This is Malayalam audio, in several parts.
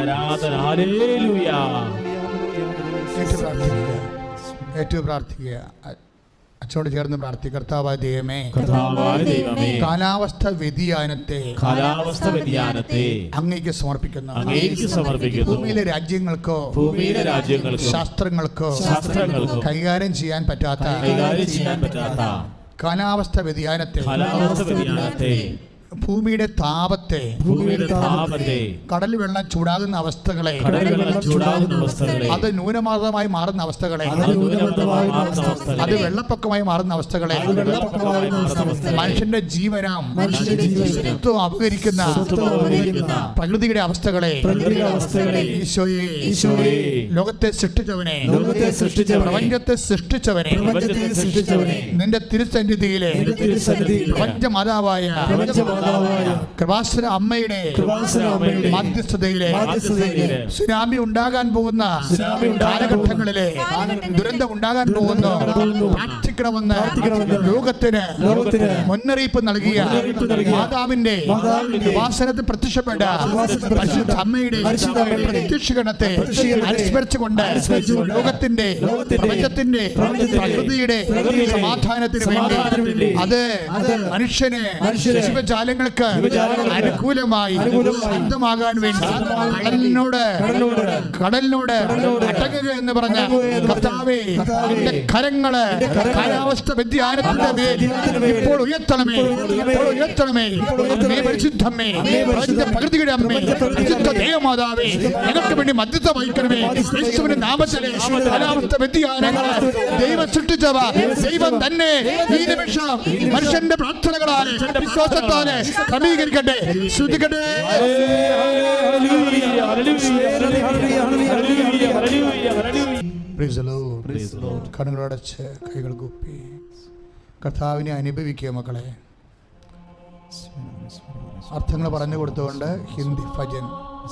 ആരാധന പ്രാർത്ഥിക്കുക ഏറ്റു പ്രാർത്ഥിക്കുക. അച്ഛനോട് ചേർന്ന് പ്രാർത്ഥി കർത്താവായ ദൈവമേ കാലാവസ്ഥ വ്യതിയാനത്തെ കാലാവസ്ഥ വ്യതിയാനത്തെ അങ്ങേക്ക് സമർപ്പിക്കുന്നു. അങ്ങേക്ക് സമർപ്പിക്കുന്നു. ഭൂമിയിലെ രാജ്യങ്ങൾക്കോ ഭൂമിയിലെ രാജ്യങ്ങൾക്കോ ശാസ്ത്രങ്ങൾക്കോ ശാസ്ത്രങ്ങൾക്കോ കൈകാര്യം ചെയ്യാൻ പറ്റാത്ത കൈകാര്യം ചെയ്യാൻ പറ്റാത്ത കാലാവസ്ഥ വ്യതിയാനത്തെ കാലാവസ്ഥ വ്യതിയാനത്തെ ഭൂമിയുടെ ഭൂമിയുടെ താപത്തെ കടൽ വെള്ളം ചൂടാകുന്ന അവസ്ഥകളെ കടൽ വെള്ളം ചൂടാകുന്ന അവസ്ഥകളെ അത് ന്യൂനമർദ്ദമായി മാറുന്ന അവസ്ഥകളെ അത് ന്യൂനമർദ്ദമായി മാറുന്ന അവസ്ഥകളെ അത് വെള്ളപ്പൊക്കമായി മാറുന്ന അവസ്ഥകളെ വെള്ളപ്പൊക്കമായി മാറുന്ന അവസ്ഥകളെ മനുഷ്യന്റെ ജീവനാം സ്വത്വം അപകരിക്കുന്ന പ്രകൃതിയുടെ അവസ്ഥകളെ ഈശോയെ ഈശോയെ ലോകത്തെ സൃഷ്ടിച്ചവനെ ലോകത്തെ സൃഷ്ടിച്ചവനെ പ്രപഞ്ചത്തെ സൃഷ്ടിച്ചവനെ പ്രപഞ്ചത്തെ സൃഷ്ടിച്ചവനെ നിന്റെ തിരുസന്നിധിയിലെ പ്രപഞ്ച മാതാവായ പ്രപഞ്ചമാതാവായ കൃപാസന അമ്മയുടെ മധ്യസ്ഥതയിലെ സുനാമി ഉണ്ടാകാൻ പോകുന്ന കാലഘട്ടങ്ങളിലെ ദുരന്തം ഉണ്ടാകാൻ പോകുന്ന പ്രാർത്ഥിക്കണമെന്ന് ലോകത്തിന് മുന്നറിയിപ്പ് നൽകിയ മാതാവിന്റെ കൃപാസനത്തിൽ പ്രത്യക്ഷപ്പെട്ട പരിശുദ്ധ അമ്മയുടെ പ്രത്യക്ഷഗണത്തെ അനുസ്മരിച്ചുകൊണ്ട് ലോകത്തിന്റെ പ്രപഞ്ചത്തിന്റെ പ്രകൃതിയുടെ സമാധാനത്തിന് വേണ്ടി അത് മനുഷ്യന് ജീവജാലങ്ങൾക്ക് അനുകൂലമായി ശാന്തമാകാൻ വേണ്ടി കടലിനോട് കടലിനോട് അടങ്ങുക എന്ന് പറഞ്ഞ കർത്താവേ എന്റെ കരങ്ങൾ കാലാവസ്ഥ വ്യതിയാനത്തിന്റെ പേരിൽ ഇപ്പോൾ ഉയർത്തണമേ ഇപ്പോൾ ഉയർത്തണമേ. അമ്മേ പരിശുദ്ധമ്മേ പരിശുദ്ധ പ്രകൃതിയുടെ അമ്മേ പരിശുദ്ധ ദേവമാതാവേ ഞങ്ങൾക്ക് വേണ്ടി മധ്യസ്ഥ വഹിക്കണമേ. യേശുവിന്റെ നാമത്തിലെ കാലാവസ്ഥ വ്യതിയാനങ്ങൾ ദൈവം സൃഷ്ടിച്ചവ ദൈവം തന്നെ ഈ നിമിഷം മനുഷ്യന്റെ പ്രാർത്ഥനകളാലെ വിശ്വാസത്താലെ ക്രമീകരിക്കട്ടെ. ശ്രദ്ധിക്കട്ടെ. കണ്ണുകളടച്ച് കൈകൾ കുപ്പി. കർത്താവിനെ അനുഭവിക്കുക മക്കളെ. അർത്ഥങ്ങൾ പറഞ്ഞു കൊടുത്തുകൊണ്ട് ഹിന്ദി ഭജൻ.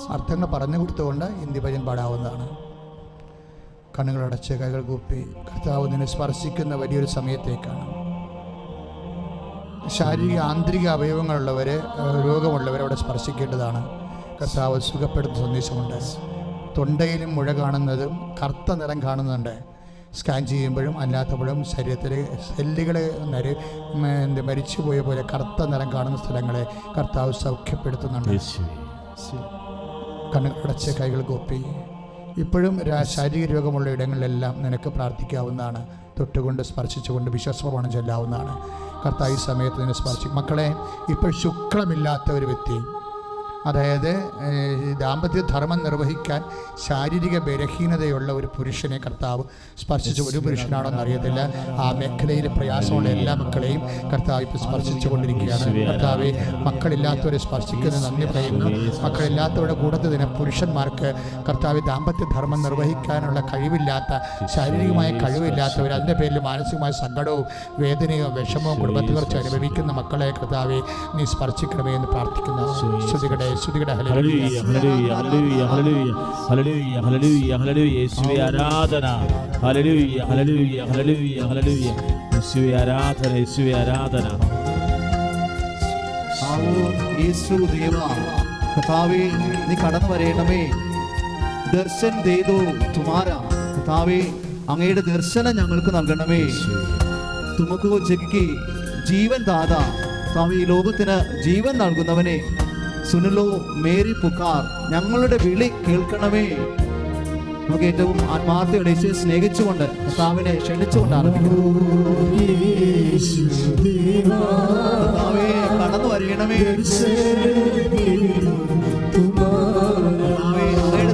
അർത്ഥങ്ങൾ പറഞ്ഞു കൊടുത്തുകൊണ്ട് ഹിന്ദി ഭജൻ പാടാവുന്നതാണ്. കണ്ണുകളടച്ച് കൈകൾ കൂപ്പി. കർത്താവ് നിന്നെ സ്പർശിക്കുന്ന വലിയൊരു സമയത്തേക്കാണ്. ശാരീരിക ആന്തരിക അവയവങ്ങളുള്ളവർ രോഗമുള്ളവരെ അവിടെ സ്പർശിക്കേണ്ടതാണ്. കർത്താവ് സുഖപ്പെടുത്തുന്ന സന്ദേശമുണ്ട്. തൊണ്ടയിലും മുഴ കാണുന്നതും കറുത്ത നിറം കാണുന്നുണ്ട്. സ്കാൻ ചെയ്യുമ്പോഴും അല്ലാത്തപ്പോഴും ശരീരത്തിലെ സെല്ലുകളെ നര മരിച്ചു എന്ത് മരിച്ചുപോയ പോലെ കറുത്ത നിറം കാണുന്ന സ്ഥലങ്ങളെ കർത്താവ് സൗഖ്യപ്പെടുത്തുന്നുണ്ട്. കണ്ണുകളടച്ച് കൈകൾ കൊപ്പി. ഇപ്പോഴും ശാരീരിക രോഗമുള്ള ഇടങ്ങളിലെല്ലാം നിനക്ക് പ്രാർത്ഥിക്കാവുന്നതാണ്. തൊട്ടുകൊണ്ട് സ്പർശിച്ചുകൊണ്ട് വിശ്വാസപ്രമാണം ചൊല്ലാവുന്നതാണ്. കർത്താവ് ഈ സമയത്ത് നിന്നെ സ്പർശിക്കും. മക്കളെ ഇപ്പോൾ ശുക്ലമില്ലാത്ത ഒരു വ്യക്തി അതായത് ദാമ്പത്യ ധർമ്മം നിർവഹിക്കാൻ ശാരീരിക ബലഹീനതയുള്ള ഒരു പുരുഷനെ കർത്താവ് സ്പർശിച്ച. ഒരു പുരുഷനാണോന്ന് അറിയത്തില്ല. ആ മേഖലയിൽ പ്രയാസമുള്ള എല്ലാ മക്കളെയും കർത്താവ് ഇപ്പോൾ സ്പർശിച്ചു കൊണ്ടിരിക്കുകയാണ് കർത്താവ് മക്കളില്ലാത്തവരെ സ്പർശിക്കുന്ന നന്ദി പറയുന്നു. മക്കളില്ലാത്തവരുടെ കൂട്ടത്തിൽ തന്നെ പുരുഷന്മാർക്ക് കർത്താവ് ദാമ്പത്യ ധർമ്മം നിർവഹിക്കാനുള്ള കഴിവില്ലാത്ത ശാരീരികമായ കഴിവില്ലാത്തവർ അതിന്റെ പേരിൽ മാനസികമായ സങ്കടവും വേദനയും വിഷമവും കുടുംബത്തെ കുറിച്ച് അനുഭവിക്കുന്ന മക്കളെ കർത്താവെ നീ സ്പർശിക്കണമേ എന്ന് പ്രാർത്ഥിക്കുന്നു. ശ്രുതികടെ ശ്രുതികടെ hallelujah, hallelujah, hallelujah, hallelujah, hallelujah, hallelujah, hallelujah. യേശുവേ ആരാധന. Hallelujah, hallelujah, hallelujah, hallelujah. യേശുവേ ആരാധന യേശുവേ ആരാധന. യേശു കഥാവേ നീ കടന്നു വരേണമേ. ദർശൻ ദേദോ തുമാര. കഥാവേ അങ്ങയുടെ ദർശനം ഞങ്ങൾക്ക് നൽകണമേ. തുമക്കോ ജഗിക്ക് ജീവൻ ദാത. സ്വാമി ഈ ലോകത്തിന് ജീവൻ നൽകുന്നവനെ സുനിലോ മേരി പുക്കാർ ഞങ്ങളുടെ വിളി കേൾക്കണമേ. നമുക്ക് ഏറ്റവും ആത്മാർത്ഥയുടെ യേശുവെ സ്നേഹിച്ചുകൊണ്ട് കർത്താവിനെ ക്ഷണിച്ചുകൊണ്ട് കർത്താവേ കടന്നു വരയണമേ.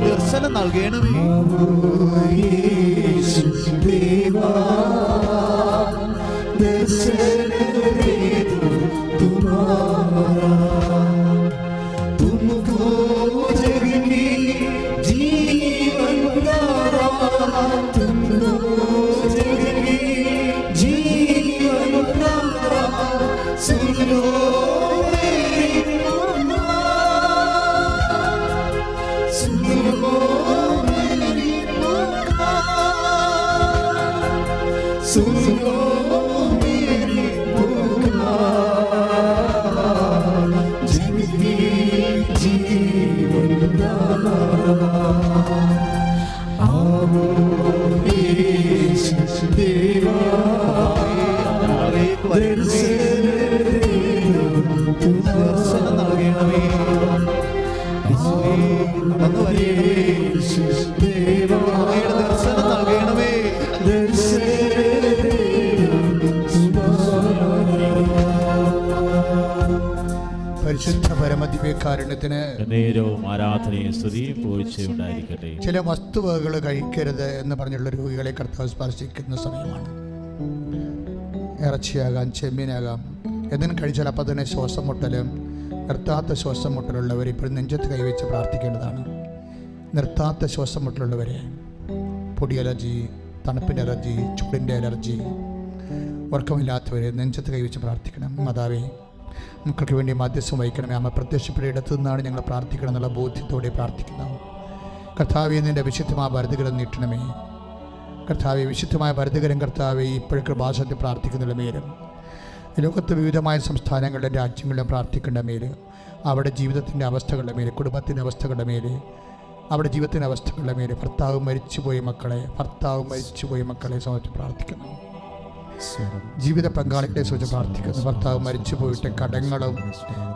ദർശനം നൽകണമേ. soon. പരിശുദ്ധ പരമദിവ്യകാരുണ്യത്തിന് നേരവും ആരാധനയും സ്തുതിയും പോഴ്ചയുണ്ടായിരിക്കട്ടെ ചില വസ്തുവകകൾ കഴിക്കരുത് എന്ന് പറഞ്ഞുള്ള രോഗികളെ കർത്താവ് സ്പർശിക്കുന്ന സമയമാണ്. ഇറച്ചിയാകാം ചെമ്മീനാകാം എന്തിനും കഴിച്ചാൽ അപ്പം തന്നെ ശ്വാസം മുട്ടലും നിർത്താത്ത ശ്വാസം മുട്ടലുള്ളവർ ഇപ്പോഴും നെഞ്ചത്ത് കൈവച്ച് പ്രാർത്ഥിക്കേണ്ടതാണ്. നിർത്താത്ത ശ്വാസം മുട്ടലുള്ളവരെ പൊടി അലർജി തണുപ്പിന്റെ അലർജി ചൂടിന്റെ അലർജി ഉറക്കമില്ലാത്തവരെ നെഞ്ചത്ത് കൈവച്ച് പ്രാർത്ഥിക്കണം. മാതാവേ മക്കൾക്ക് വേണ്ടി മധ്യസ്ഥം വഹിക്കണമേ. അമ്മ പ്രത്യക്ഷപ്പെട്ട ഇടത്തു നിന്നാണ് ഞങ്ങൾ പ്രാർത്ഥിക്കണം എന്നുള്ള ബോധ്യത്തോടെ പ്രാർത്ഥിക്കുന്നു. കർത്താവെ നിന്റെ വിശുദ്ധമായ ഭരതകരം നീട്ടണമേ. കർത്താവെ വിശുദ്ധമായ ഭരതകരം കർത്താവെ ഇപ്പോഴൊക്കെ ഭാഷത്തിൽ പ്രാർത്ഥിക്കുന്നുള്ള മേലും ലോകത്ത് വിവിധമായ സംസ്ഥാനങ്ങളിലും രാജ്യങ്ങളിലും പ്രാർത്ഥിക്കേണ്ട മേൽ അവിടെ ജീവിതത്തിന്റെ അവസ്ഥകളുടെ മേൽ കുടുംബത്തിന്റെ അവസ്ഥകളുടെ മേൽ അവിടെ ജീവിതത്തിന്റെ അവസ്ഥകളുടെ മേലെ ഭർത്താവ് മരിച്ചുപോയി മക്കളെ ഭർത്താവ് മരിച്ചുപോയി മക്കളെ സമയത്ത് പ്രാർത്ഥിക്കണം ജീവിത പങ്കാളികളെ സൂചന പ്രാർത്ഥിക്കുന്നു ഭർത്താവ് മരിച്ചു പോയിട്ട് കടങ്ങളും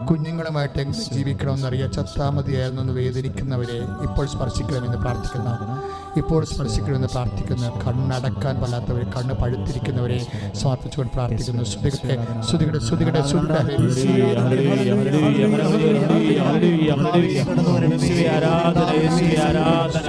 കുഞ്ഞുങ്ങളുമായിട്ട് എങ്ങനെ ജീവിക്കണമെന്നറിയാൻ ചത്താമതിയായിരുന്നു എന്ന് വേദനിക്കുന്നവരെ ഇപ്പോൾ സ്പർശിക്കണമെന്ന് പ്രാർത്ഥിക്കുന്നു ഇപ്പോൾ സ്പർശിക്കണമെന്ന് പ്രാർത്ഥിക്കുന്നു കണ്ണടക്കാൻ വല്ലാത്തവരെ കണ്ണ് പഴുത്തിരിക്കുന്നവരെ സമർപ്പിച്ചുകൊണ്ട് പ്രാർത്ഥിക്കുന്നു ശ്രുതികളെ ഹല്ലേലൂയ, ഹല്ലേലൂയ. യേശുവേ ആരാധന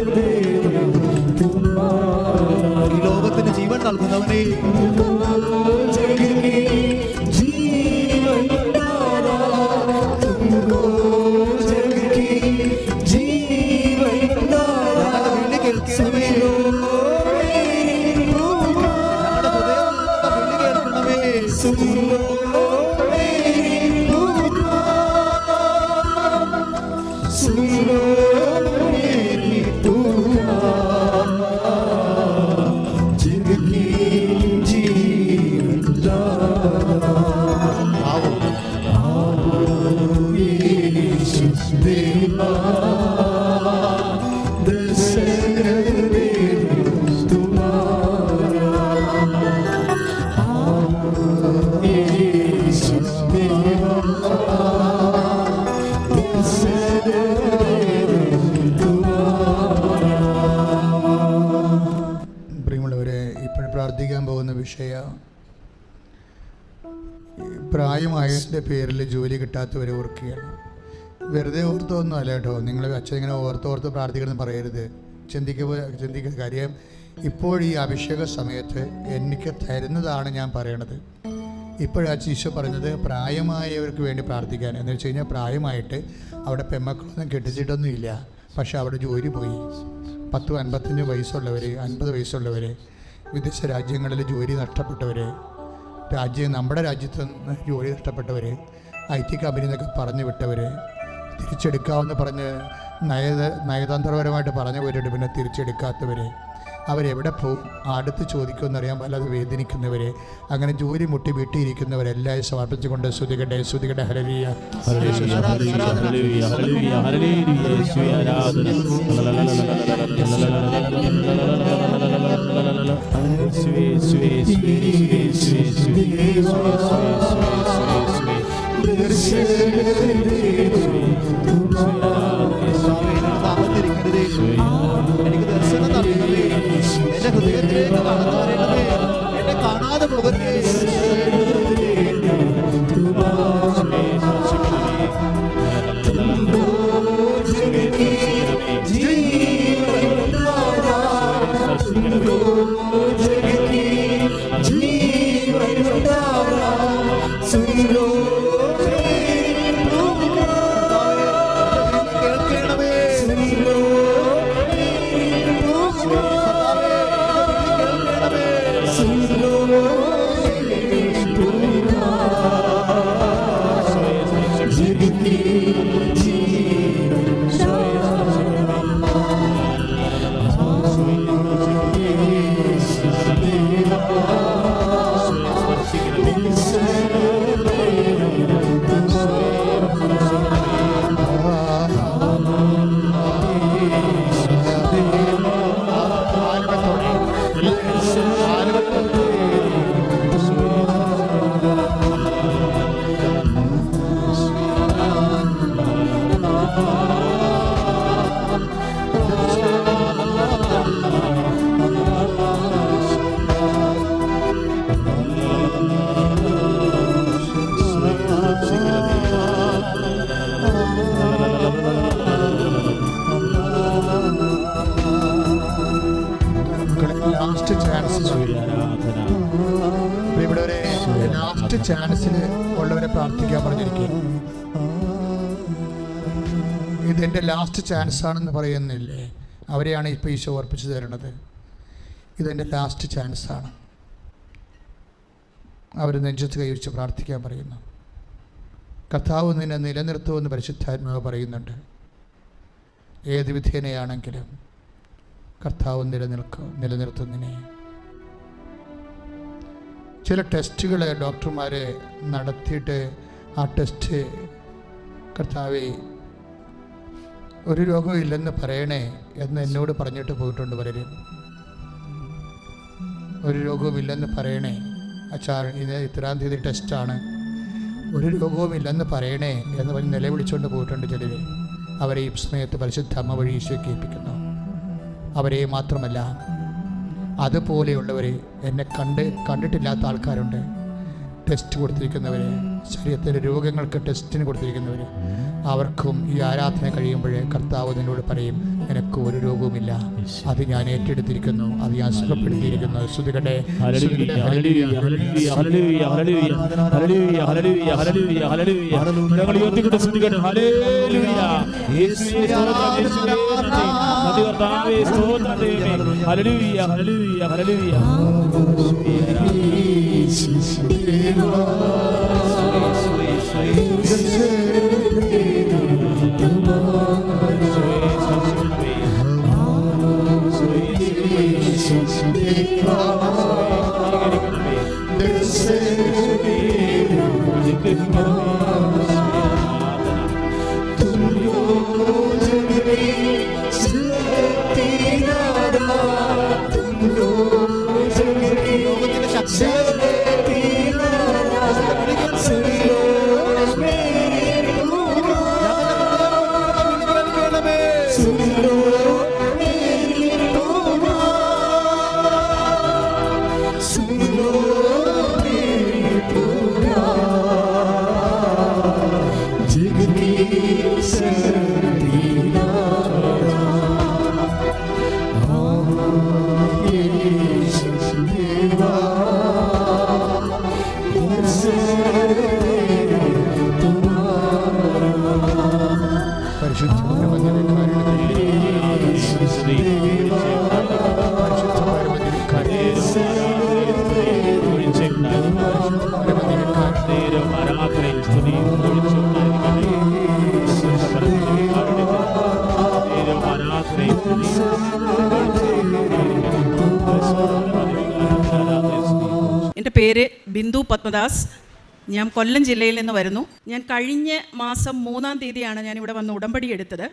വിഷയ പ്രായമായതിന്റെ പേരിൽ ജോലി കിട്ടാത്തവർ ഓർക്കുകയാണ്. വെറുതെ ഓർത്തൊന്നുമല്ല കേട്ടോ. നിങ്ങൾ അച്ഛൻ ഇങ്ങനെ ഓർത്ത് ഓർത്ത് പ്രാർത്ഥിക്കണമെന്ന് പറയരുത്. ചിന്തിക്കുക ചിന്തിക്കുന്ന കാര്യം ഇപ്പോൾ ഈ അഭിഷേക സമയത്ത് എനിക്ക് തരുന്നതാണ് ഞാൻ പറയണത്. ഇപ്പോഴാ ഈശോ പറഞ്ഞത് പ്രായമായവർക്ക് വേണ്ടി പ്രാർത്ഥിക്കാൻ. എന്ന് വെച്ച് കഴിഞ്ഞാൽ പ്രായമായിട്ട് അവിടെ പെമ്മക്കളൊന്നും കെട്ടിച്ചിട്ടൊന്നുമില്ല. പക്ഷെ അവിടെ ജോലി പോയി. പത്തും അൻപത്തഞ്ച് വയസ്സുള്ളവർ അൻപത് വയസ്സുള്ളവർ വിദേശ രാജ്യങ്ങളിൽ ജോലി നഷ്ടപ്പെട്ടവർ രാജ്യം നമ്മുടെ രാജ്യത്ത് നിന്ന് ജോലി നഷ്ടപ്പെട്ടവർ ഐ ടി കമ്പനി എന്നൊക്കെ പറഞ്ഞു വിട്ടവർ തിരിച്ചെടുക്കാമെന്ന് പറഞ്ഞ് നയ നയതന്ത്രപരമായിട്ട് പറഞ്ഞു പോയിട്ട് പിന്നെ തിരിച്ചെടുക്കാത്തവർ അവരെവിടെ പോകും അടുത്ത് ചോദിക്കുമെന്നറിയാൻ വല്ലാതെ വേദനിക്കുന്നവരെ അങ്ങനെ ജോലി മുട്ടി വീട്ടിയിരിക്കുന്നവരെല്ലാം സമർപ്പിച്ചുകൊണ്ട് ശ്രുതികട്ടെ ശ്രുതികട്ടെ ഹരലിയ ഹല്ലേലൂയ, ഹല്ലേലൂയ, ഹല്ലേലൂയ, ഹല്ലേലൂയ, ক্ষেত্রে কিন্তু আহত হলেন ചാൻസിൽ ഉള്ളവരെ പ്രാർത്ഥിക്കാൻ പറഞ്ഞിരിക്കുന്നു ഇതെന്റെ ലാസ്റ്റ് ചാൻസ് ആണെന്ന് പറയുന്നില്ലേ? അവരെയാണ് ഇപ്പോൾ ഈശോ ഓർപ്പിച്ചു തരുന്നത്. ഇതെന്റെ ലാസ്റ്റ് ചാൻസ് ആണ് അവർ നെഞ്ചത്ത് കൈവച്ച് പ്രാർത്ഥിക്കാൻ പറയുന്നു. കർത്താവ് നിന്നെ നിലനിർത്തുമെന്ന് പരിശുദ്ധാത്മാവ് പറയുന്നുണ്ട്. ഏത് വിധേനയാണെങ്കിലും കർത്താവ് നിലനിൽക്കും നിലനിർത്തുന്നതിനെ ചില ടെസ്റ്റുകൾ ഡോക്ടർമാർ നടത്തിയിട്ട് ആ ടെസ്റ്റ് കർത്താവെ ഒരു രോഗവും ഇല്ലെന്ന് പറയണേ എന്ന് എന്നോട് പറഞ്ഞിട്ട് പോയിട്ടുണ്ട് പലരും. ഒരു രോഗവും ഇല്ലെന്ന് പറയണേ. അച്ഛാ ഇത് ഇത്രാം തീയതി ടെസ്റ്റാണ്. ഒരു രോഗവും ഇല്ലെന്ന് പറയണേ എന്ന് പറഞ്ഞ് നിലവിളിച്ചുകൊണ്ട് പോയിട്ടുണ്ട് ചിലർ അവരെ ഈ സമയത്ത് പരിശുദ്ധ അമ്മ വഴി ഈശോ കേൾപ്പിക്കുന്നു. അവരെ മാത്രമല്ല അതുപോലെയുള്ളവർ എന്നെ കണ്ട് കണ്ടിട്ടില്ലാത്ത ആൾക്കാരുണ്ട്. ടെസ്റ്റ് കൊടുത്തിരിക്കുന്നവർ ശരീരത്തിന്റെ രോഗങ്ങൾക്ക് ടെസ്റ്റിന് കൊടുത്തിരിക്കുന്നവർ അവർക്കും ഈ ആരാധന കഴിയുമ്പോഴേ കർത്താവ് നിന്നോട് പറയും നിനക്ക് ഒരു രോഗവുമില്ല. അത് ഞാൻ ഏറ്റെടുത്തിരിക്കുന്നു. അത് ഞാൻ സുഖപ്പെടുത്തിയിരിക്കുന്നു. ശ്രുതികട്ടെ ഹല്ലേലൂയ, ഹല്ലേലൂയ, Because എന്റെ പേര് ബിന്ദു പത്മദാസ്. ഞാൻ കൊല്ലം ജില്ലയിൽ നിന്ന് വരുന്നു. ഞാൻ കഴിഞ്ഞ മാസം മൂന്നാം തീയതിയാണ് ഞാൻ ഇവിടെ വന്ന് ഉടമ്പടി എടുത്തത്.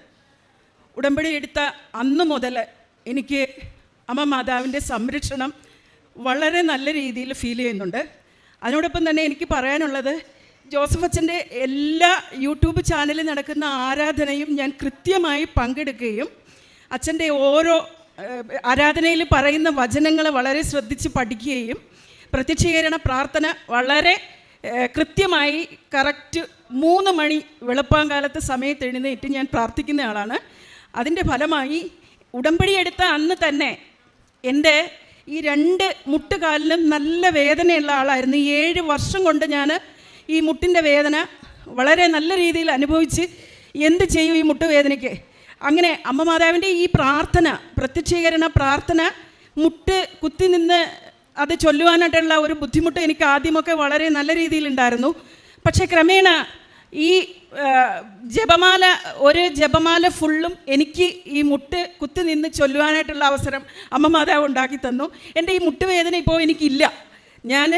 ഉടമ്പടി എടുത്ത അന്ന് മുതൽ എനിക്ക് അമ്മ മാതാവിന്റെ സംരക്ഷണം വളരെ നല്ല രീതിയിൽ ഫീൽ ചെയ്യുന്നുണ്ട്. അതിനോടൊപ്പം തന്നെ എനിക്ക് പറയാനുള്ളത് ജോസഫ് അച്ഛന്റെ എല്ലാ യൂട്യൂബ് ചാനലിൽ നടക്കുന്ന ആരാധനയും ഞാൻ കൃത്യമായി പങ്കെടുക്കുകയും അച്ഛന്റെ ഓരോ ആരാധനയിൽ പറയുന്ന വചനങ്ങൾ വളരെ ശ്രദ്ധിച്ച് പഠിക്കുകയും പ്രത്യക്ഷീകരണ പ്രാർത്ഥന വളരെ കൃത്യമായി കറക്റ്റ് മൂന്ന് മണി വെളുപ്പാങ്കാലത്ത് സമയത്ത് എഴുന്നേറ്റ് ഞാൻ പ്രാർത്ഥിക്കുന്ന ആളാണ്. അതിന്റെ ഫലമായി ഉടമ്പടി എടുത്ത അന്ന് തന്നെ എന്റെ ഈ രണ്ട് മുട്ടുകാലിലും നല്ല വേദനയുള്ള ആളായിരുന്നു. ഏഴ് വർഷം കൊണ്ട് ഞാൻ ഈ മുട്ടിന്റെ വേദന വളരെ നല്ല രീതിയിൽ അനുഭവിച്ച് എന്ത് ചെയ്യും ഈ മുട്ടുവേദനയ്ക്ക്? അങ്ങനെ അമ്മ മാതാവിന്റെ ഈ പ്രാർത്ഥന പ്രത്യക്ഷീകരണ പ്രാർത്ഥന മുട്ട് കുത്തി നിന്ന് അത് ചൊല്ലുവാനായിട്ടുള്ള ഒരു ബുദ്ധിമുട്ട് എനിക്ക് ആദ്യമൊക്കെ വളരെ നല്ല രീതിയിലുണ്ടായിരുന്നു പക്ഷേ ക്രമേണ ഈ ജപമാല ഒരു ജപമാല ഫുള്ളും എനിക്ക് ഈ മുട്ട് കുത്തി നിന്ന് ചൊല്ലുവാനായിട്ടുള്ള അവസരം അമ്മ മാതാവ് ഉണ്ടാക്കി തന്നു. എന്റെ ഈ മുട്ടുവേദന ഇപ്പോൾ എനിക്കില്ല. ഞാൻ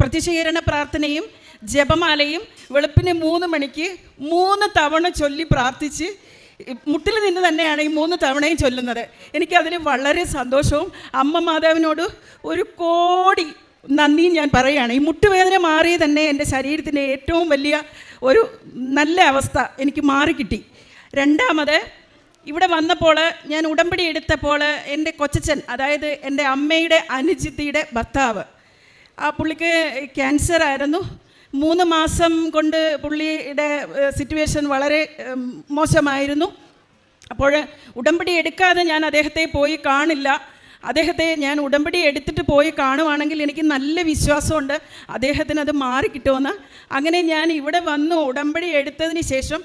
പ്രതിശീകരണ പ്രാർത്ഥനയും ജപമാലയും വെളുപ്പിന് മൂന്ന് മണിക്ക് മൂന്ന് തവണ ചൊല്ലി പ്രാർത്ഥിച്ച് മുട്ടിൽ നിന്ന് തന്നെയാണ് ഈ മൂന്ന് തവണയും ചൊല്ലുന്നത്. എനിക്കതിൽ വളരെ സന്തോഷവും അമ്മ മാതാവിനോട് ഒരു കോടി നന്ദിയും ഞാൻ പറയുകയാണ്. ഈ മുട്ടുവേദന മാറി തന്നെ എന്റെ ശരീരത്തിന്റെ ഏറ്റവും വലിയ ഒരു നല്ല അവസ്ഥ എനിക്ക് മാറിക്കിട്ടി രണ്ടാമത് ഇവിടെ വന്നപ്പോൾ ഞാൻ ഉടമ്പടി എടുത്തപ്പോൾ എന്റെ കൊച്ചച്ഛൻ അതായത് എന്റെ അമ്മയുടെ അനുജിത്തിയുടെ ഭർത്താവ് ആ പുള്ളിക്ക് ക്യാൻസർ ആയിരുന്നു. മൂന്ന് മാസം കൊണ്ട് പുള്ളിയുടെ സിറ്റുവേഷൻ വളരെ മോശമായിരുന്നു. അപ്പോൾ ഉടമ്പടി എടുക്കാതെ ഞാൻ അദ്ദേഹത്തെ പോയി കാണില്ല. അദ്ദേഹത്തെ ഞാൻ ഉടമ്പടി എടുത്തിട്ട് പോയി കാണുവാണെങ്കിൽ എനിക്ക് നല്ല വിശ്വാസമുണ്ട്. അദ്ദേഹത്തിന് അത് മാറിക്കിട്ടുമെന്ന് അങ്ങനെ ഞാൻ ഇവിടെ വന്ന് ഉടമ്പടി എടുത്തതിന് ശേഷം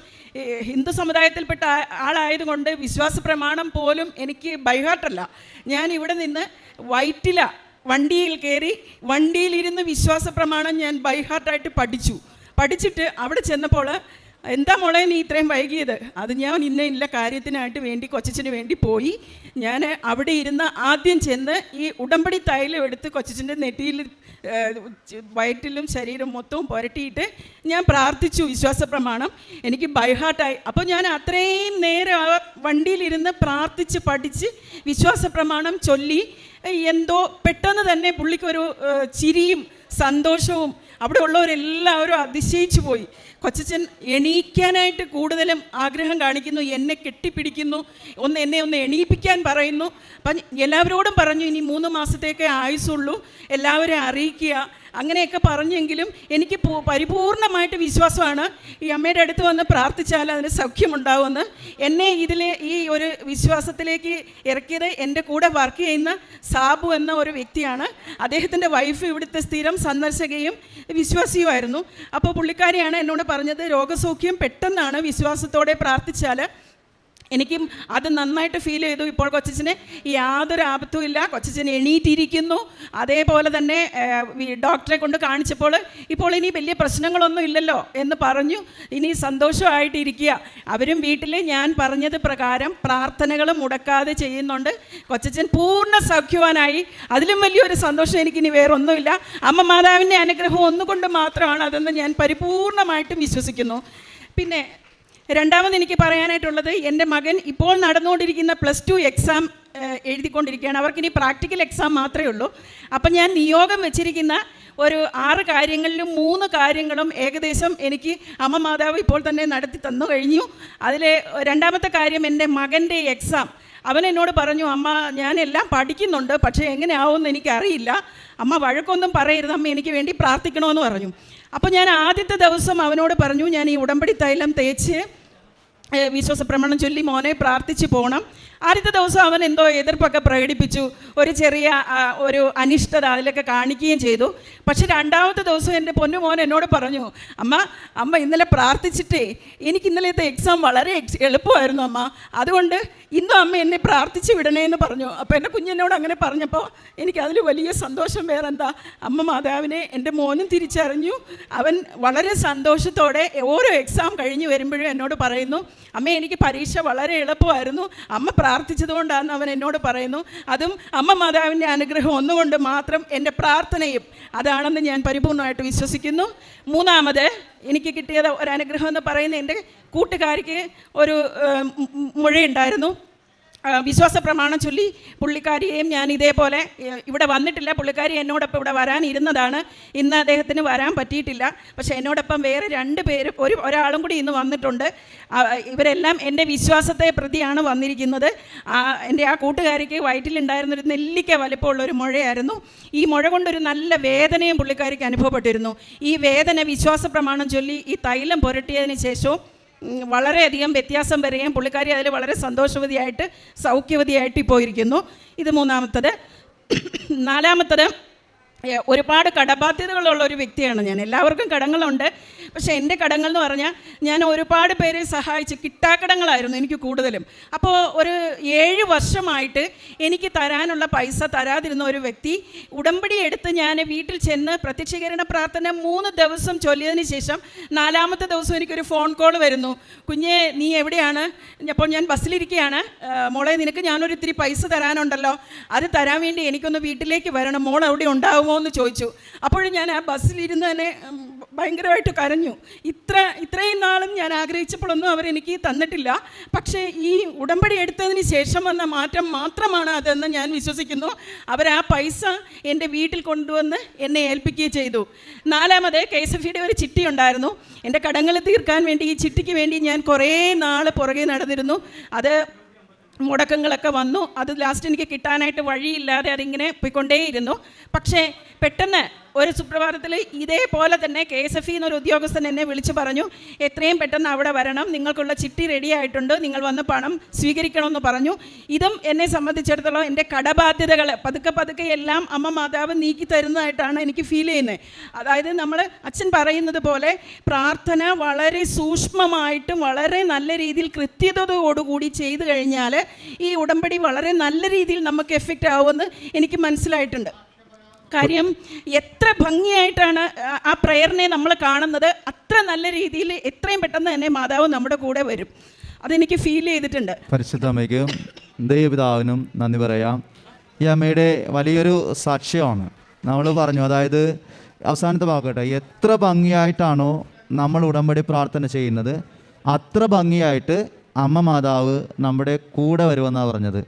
ഹിന്ദു സമുദായത്തിൽപ്പെട്ട ആളായതുകൊണ്ട് വിശ്വാസ പ്രമാണം പോലും എനിക്ക് ബൈഹാട്ടല്ല ഞാൻ ഇവിടെ നിന്ന് വൈറ്റില വണ്ടിയിൽ കയറി വണ്ടിയിലിരുന്ന് വിശ്വാസ പ്രമാണം ഞാൻ ബൈഹാർട്ടായിട്ട് പഠിച്ചു. പഠിച്ചിട്ട് അവിടെ ചെന്നപ്പോൾ എന്താ മോളെ നീ ഇത്രയും വൈകിയത്? അത് ഞാൻ ഇന്ന ഇല്ല കാര്യത്തിനായിട്ട് വേണ്ടി കൊച്ചച്ചിന് വേണ്ടി പോയി. ഞാൻ അവിടെ ഇരുന്ന് ആദ്യം ചെന്ന് ഈ ഉടമ്പടി തൈലം എടുത്ത് കൊച്ചച്ചിന്റെ നെറ്റിയിൽ വയറ്റിലും ശരീരം മൊത്തവും പുരട്ടിയിട്ട് ഞാൻ പ്രാർത്ഥിച്ചു വിശ്വാസ പ്രമാണം എനിക്ക് ബൈഹാർട്ടായി അപ്പോൾ ഞാൻ അത്രയും നേരം വണ്ടിയിലിരുന്ന് പ്രാർത്ഥിച്ച് പഠിച്ച് വിശ്വാസ പ്രമാണം ചൊല്ലി എന്തോ പെട്ടെന്ന് തന്നെ പുള്ളിക്കൊരു ചിരിയും സന്തോഷവും അവിടെ ഉള്ളവരെല്ലാവരും അതിശയിച്ചു പോയി. കൊച്ചച്ഛൻ എണീക്കാനായിട്ട് കൂടുതലും ആഗ്രഹം കാണിക്കുന്നു എന്നെ കെട്ടിപ്പിടിക്കുന്നു ഒന്ന് എന്നെ ഒന്ന് എണീപ്പിക്കാൻ പറയുന്നു. അപ്പം എല്ലാവരോടും പറഞ്ഞു ഇനി മൂന്ന് മാസത്തേക്കേ ആയുസുള്ളൂ എല്ലാവരെയും അറിയിക്കുക. അങ്ങനെയൊക്കെ പറഞ്ഞെങ്കിലും എനിക്ക് പരിപൂർണമായിട്ട് വിശ്വാസമാണ് ഈ അമ്മയുടെ അടുത്ത് വന്ന് പ്രാർത്ഥിച്ചാൽ അതിന് സൗഖ്യമുണ്ടാവുമെന്ന്. എന്നെ ഇതിലെ ഈ ഒരു വിശ്വാസത്തിലേക്ക് ഇറക്കിയത് എന്റെ കൂടെ വർക്ക് ചെയ്യുന്ന സാബു എന്ന ഒരു വ്യക്തിയാണ്. അദ്ദേഹത്തിന്റെ വൈഫ് ഇവിടുത്തെ സ്ഥിരം സന്ദർശകയും വിശ്വാസിയുമായിരുന്നു. അപ്പോൾ പുള്ളിക്കാരിയാണ് എന്നോട് പറഞ്ഞത് രോഗസൗഖ്യം പെട്ടെന്നാണ് വിശ്വാസത്തോടെ പ്രാർത്ഥിച്ചാൽ എനിക്കും അത് നന്നായിട്ട് ഫീൽ ചെയ്തു. ഇപ്പോൾ കൊച്ചച്ഛന് യാതൊരു ആപത്തും ഇല്ല. കൊച്ചച്ഛൻ എണീറ്റിരിക്കുന്നു. അതേപോലെ തന്നെ ഡോക്ടറെ കൊണ്ട് കാണിച്ചപ്പോൾ ഇപ്പോൾ ഇനി വലിയ പ്രശ്നങ്ങളൊന്നും ഇല്ലല്ലോ എന്ന് പറഞ്ഞു. ഇനി സന്തോഷമായിട്ടിരിക്കുക. അവരും വീട്ടിൽ ഞാൻ പറഞ്ഞത് പ്രകാരം പ്രാർത്ഥനകൾ മുടക്കാതെ ചെയ്യുന്നുണ്ട്. കൊച്ചച്ഛൻ പൂർണ സൗഖ്യവാനായി. അതിലും വലിയൊരു സന്തോഷം എനിക്കിനി വേറൊന്നുമില്ല. അമ്മ മാതാവിന്റെ അനുഗ്രഹം ഒന്നുകൊണ്ട് മാത്രമാണ് അതെന്ന് ഞാൻ പരിപൂർണമായിട്ടും വിശ്വസിക്കുന്നു. പിന്നെ രണ്ടാമത് എനിക്ക് പറയാനായിട്ടുള്ളത് എന്റെ മകൻ ഇപ്പോൾ നടന്നുകൊണ്ടിരിക്കുന്ന പ്ലസ് ടു എക്സാം എഴുതിക്കൊണ്ടിരിക്കുകയാണ്. അവർക്കിനി പ്രാക്ടിക്കൽ എക്സാം മാത്രമേ ഉള്ളൂ. അപ്പം ഞാൻ നിയോഗം വെച്ചിരിക്കുന്ന ഒരു ആറ് കാര്യങ്ങളിലും മൂന്ന് കാര്യങ്ങളും ഏകദേശം എനിക്ക് അമ്മ മാതാവ് ഇപ്പോൾ തന്നെ നടത്തി തന്നു കഴിഞ്ഞു. അതിലെ രണ്ടാമത്തെ കാര്യം എന്റെ മകന്റെ എക്സാം. അവൻ എന്നോട് പറഞ്ഞു അമ്മ ഞാനെല്ലാം പഠിക്കുന്നുണ്ട് പക്ഷേ എങ്ങനെയാവുമെന്ന് എനിക്കറിയില്ല. അമ്മ വഴക്കൊന്നും പറയരുത് അമ്മ എനിക്ക് വേണ്ടി പ്രാർത്ഥിക്കണമെന്ന് പറഞ്ഞു. അപ്പോൾ ഞാൻ ആദ്യത്തെ ദിവസം അവനോട് പറഞ്ഞു ഞാൻ ഈ ഉടമ്പടി തൈലം തേച്ച് വിശ്വാസ പ്രമാണം ചൊല്ലി മോനെ പ്രാർത്ഥിച്ചു പോകണം ആദ്യത്തെ ദിവസം അവൻ എന്തോ എതിർപ്പൊക്കെ പ്രകടിപ്പിച്ചു. ഒരു ചെറിയ ഒരു അനിഷ്ടത അതിലൊക്കെ കാണിക്കുകയും ചെയ്തു. പക്ഷെ രണ്ടാമത്തെ ദിവസം എന്റെ പൊന്നുമോൻ എന്നോട് പറഞ്ഞു അമ്മ അമ്മ ഇന്നലെ പ്രാർത്ഥിച്ചിട്ടേ എനിക്ക് ഇന്നലത്തെ എക്സാം വളരെ എളുപ്പമായിരുന്നു അമ്മ. അതുകൊണ്ട് ഇന്നും അമ്മ എന്നെ പ്രാർത്ഥിച്ചു വിടണേ എന്ന് പറഞ്ഞു. അപ്പോൾ എന്റെ കുഞ്ഞിനോട് അങ്ങനെ പറഞ്ഞപ്പോൾ എനിക്ക് അതിൽ വലിയ സന്തോഷം വേറെന്താ? അമ്മ മാതാവിനെ എന്റെ മോനും തിരിച്ചറിഞ്ഞു. അവൻ വളരെ സന്തോഷത്തോടെ ഓരോ എക്സാം കഴിഞ്ഞ് വരുമ്പോഴും എന്നോട് പറയുന്നു അമ്മ എനിക്ക് പരീക്ഷ വളരെ എളുപ്പമായിരുന്നു. അമ്മ പ്രാർത്ഥിച്ചതുകൊണ്ടാണെന്ന് അവൻ എന്നോട് പറയുന്നു. അതും അമ്മ മാതാവിന്റെ അനുഗ്രഹം ഒന്നുകൊണ്ട് മാത്രം എന്റെ പ്രാർത്ഥനയും അതാണെന്ന് ഞാൻ പരിപൂർണമായിട്ട് വിശ്വസിക്കുന്നു. മൂന്നാമത് എനിക്ക് കിട്ടിയത് ഒരു അനുഗ്രഹം എന്ന് പറയുന്ന എന്റെ കൂട്ടുകാരിക്ക് ഒരു മുഴയുണ്ടായിരുന്നു. വിശ്വാസ പ്രമാണം ചൊല്ലി പുള്ളിക്കാരിയെയും ഞാൻ ഇതേപോലെ ഇവിടെ വന്നിട്ടില്ല. പുള്ളിക്കാരി എന്നോടൊപ്പം ഇവിടെ വരാനിരുന്നതാണ്. ഇന്ന് അദ്ദേഹത്തിന് വരാൻ പറ്റിയിട്ടില്ല. പക്ഷേ എന്നോടൊപ്പം വേറെ രണ്ട് പേര് ഒരു ഒരാളും കൂടി ഇന്ന് വന്നിട്ടുണ്ട്. ഇവരെല്ലാം എന്റെ വിശ്വാസത്തെ പ്രതിയാണ് വന്നിരിക്കുന്നത്. എന്റെ ആ കൂട്ടുകാരിക്ക് വയറ്റിലുണ്ടായിരുന്നൊരു നെല്ലിക്ക വലിപ്പമുള്ള ഒരു മുഴയായിരുന്നു. ഈ മുഴ കൊണ്ടൊരു നല്ല വേദനയും പുള്ളിക്കാരിക്ക് അനുഭവപ്പെട്ടിരുന്നു. ഈ വേദന വിശ്വാസ പ്രമാണം ചൊല്ലി ഈ തൈലം പുരട്ടിയതിന് ശേഷവും വളരെയധികം വ്യത്യാസം വരികയും പുള്ളിക്കാരി അതിൽ വളരെ സന്തോഷവതിയായിട്ട് സൗഖ്യവതിയായിട്ട് ഇപ്പോൾ ഇരിക്കുന്നു ഇത് മൂന്നാമത്തത്. നാലാമത്തത് ഒരുപാട് കടബാധ്യതകളുള്ള ഒരു വ്യക്തിയാണ് ഞാൻ. എല്ലാവർക്കും കടങ്ങളുണ്ട്. പക്ഷേ എന്റെ കടങ്ങൾ എന്ന് പറഞ്ഞാൽ ഞാൻ ഒരുപാട് പേരെ സഹായിച്ച് കിട്ടാക്കടങ്ങളായിരുന്നു എനിക്ക് കൂടുതലും. അപ്പോൾ ഒരു ഏഴ് വർഷമായിട്ട് എനിക്ക് തരാനുള്ള പൈസ തരാതിരുന്ന ഒരു വ്യക്തി ഉടമ്പടി എടുത്ത് ഞാൻ വീട്ടിൽ ചെന്ന് പ്രത്യക്ഷീകരണ പ്രാർത്ഥന മൂന്ന് ദിവസം ചൊല്ലിയതിന് ശേഷം നാലാമത്തെ ദിവസം എനിക്കൊരു ഫോൺ കോൾ വരുന്നു. കുഞ്ഞെ നീ എവിടെയാണ്? അപ്പോൾ ഞാൻ ബസ്സിലിരിക്കുകയാണ്. മോളെ നിനക്ക് ഞാനൊരു ഇത്തിരി പൈസ തരാനുണ്ടല്ലോ. അത് തരാൻ വേണ്ടി എനിക്കൊന്ന് വീട്ടിലേക്ക് വരണം. മോൾ എവിടെ ഉണ്ടാവുമോ? എന്ന് ചോദിച്ചു. അപ്പോഴും ഞാൻ ആ ബസ്സിലിരുന്ന് തന്നെ ഭയങ്കരമായിട്ട് കരഞ്ഞു. ഇത്ര ഇത്രയും നാളും ഞാൻ ആഗ്രഹിച്ചപ്പോഴൊന്നും അവരെനിക്ക് തന്നിട്ടില്ല. പക്ഷേ ഈ ഉടമ്പടി എടുത്തതിന് ശേഷം വന്ന മാറ്റം മാത്രമാണ് അതെന്ന് ഞാൻ വിശ്വസിക്കുന്നു. അവർ ആ പൈസ എന്റെ വീട്ടിൽ കൊണ്ടുവന്ന് എന്നെ ഏൽപ്പിക്കുകയും ചെയ്തു. നാലാമത് കെ എസ് എഫ് ഇയുടെ ഒരു ചിട്ടി ഉണ്ടായിരുന്നു. എന്റെ കടങ്ങൾ തീർക്കാൻ വേണ്ടി ഈ ചിട്ടിക്ക് വേണ്ടി ഞാൻ കുറേ നാൾ പുറകെ നടന്നിരുന്നു. അത് മുടക്കങ്ങളൊക്കെ വന്നു. അത് ലാസ്റ്റ് എനിക്ക് കിട്ടാനായിട്ട് വഴിയില്ലാതെ അതിങ്ങനെ പോയിക്കൊണ്ടേയിരുന്നു. പക്ഷേ പെട്ടെന്ന് ഒരു സുപ്രഭാതത്തിൽ ഇതേപോലെ തന്നെ കെ എസ് എഫ് എന്നൊരു ഉദ്യോഗസ്ഥൻ എന്നെ വിളിച്ചു പറഞ്ഞു എത്രയും പെട്ടെന്ന് അവിടെ വരണം നിങ്ങൾക്കുള്ള ചിട്ടി റെഡി ആയിട്ടുണ്ട് നിങ്ങൾ വന്ന് പണം സ്വീകരിക്കണമെന്ന് പറഞ്ഞു. ഇതും എന്നെ സംബന്ധിച്ചിടത്തോളം എന്റെ കടബാധ്യതകൾ പതുക്കെ പതുക്കെ എല്ലാം അമ്മ മാതാവ് നീക്കി തരുന്നതായിട്ടാണ് എനിക്ക് ഫീൽ ചെയ്യുന്നത്. അതായത് നമ്മൾ അച്ഛൻ പറയുന്നത് പോലെ പ്രാർത്ഥന വളരെ സൂക്ഷ്മമായിട്ടും വളരെ നല്ല രീതിയിൽ കൃത്യതയോടുകൂടി ചെയ്തു കഴിഞ്ഞാൽ ഈ ഉടമ്പടി വളരെ നല്ല രീതിയിൽ നമുക്ക് എഫക്റ്റ് ആവുമെന്ന് എനിക്ക് മനസ്സിലായിട്ടുണ്ട്. കാര്യം എത്ര ഭംഗിയായിട്ടാണ് ആ- പ്രയറിനെ നമ്മൾ കാണുന്നത്. അത്ര നല്ല രീതിയിൽ എത്രയും പെട്ടെന്ന് തന്നെ മാതാവ് നമ്മുടെ കൂടെ വരും. അതെനിക്ക് ഫീൽ ചെയ്തിട്ടുണ്ട്. പരിശുദ്ധ അമ്മയ്ക്കും ദൈവപിതാവിനും നന്ദി പറയാം. ഈ അമ്മയുടെ വലിയൊരു സാക്ഷ്യമാണ്. നമ്മൾ പറഞ്ഞു അതായത് അവസാനത്തെ ഭാഗട്ടെ എത്ര ഭംഗിയായിട്ടാണോ നമ്മൾ ഉടമ്പടി പ്രാർത്ഥന ചെയ്യുന്നത് അത്ര ഭംഗിയായിട്ട് അമ്മ മാതാവ് നമ്മുടെ കൂടെ വരുമെന്നാണ് പറഞ്ഞത്.